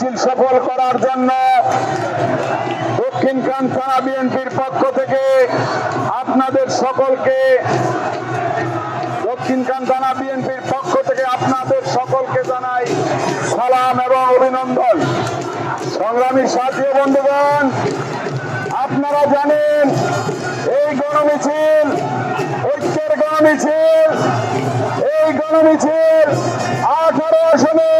মিছিল সফল করার জন্য। দক্ষিণখান থানা বিএনপির পক্ষ থেকে আপনাদের সকলকে দক্ষিণখান থানা বিএনপির পক্ষ থেকে আপনাদের সকলকে জানাই সালাম এবং অভিনন্দন। সংগ্রামী সাথী বন্ধুগণ, আপনারা জানেন এই গণমিছিল, ঐক্যের গণমিছিল, এই গণমিছিল আঠারো আসনে আজকে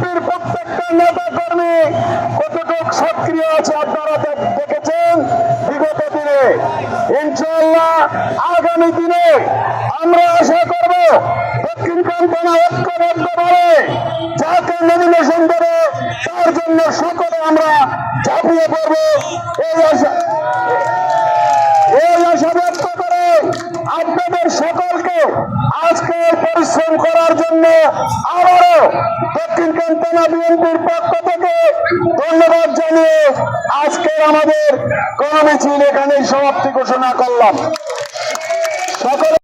বিএনপির প্রত্যেকটা নেতা কর্মী কতটুক সক্রিয় আছে আপনারা দেখেছেন? বিগত দিনে। ইনশাল্লাহ আগামী দিনে আমরা আশা করব দক্ষিণ থানা ঐক্যবদ্ধভাবে যাকে নমিনেশন দেবে, তার জন্য সকলে আমরা ঝাঁপিয়ে পড়ব। এই আশা এই আশা ব্যক্ত করে আপনাদের সকলকে আজকে পরিশ্রম করার জন্য আবারও দক্ষিণ কান্তনা বিএনপির পক্ষ থেকে ধন্যবাদ জানিয়ে আজকে আমাদের গণমিছিল এখানে সমাপ্তি ঘোষণা করলাম। সকলে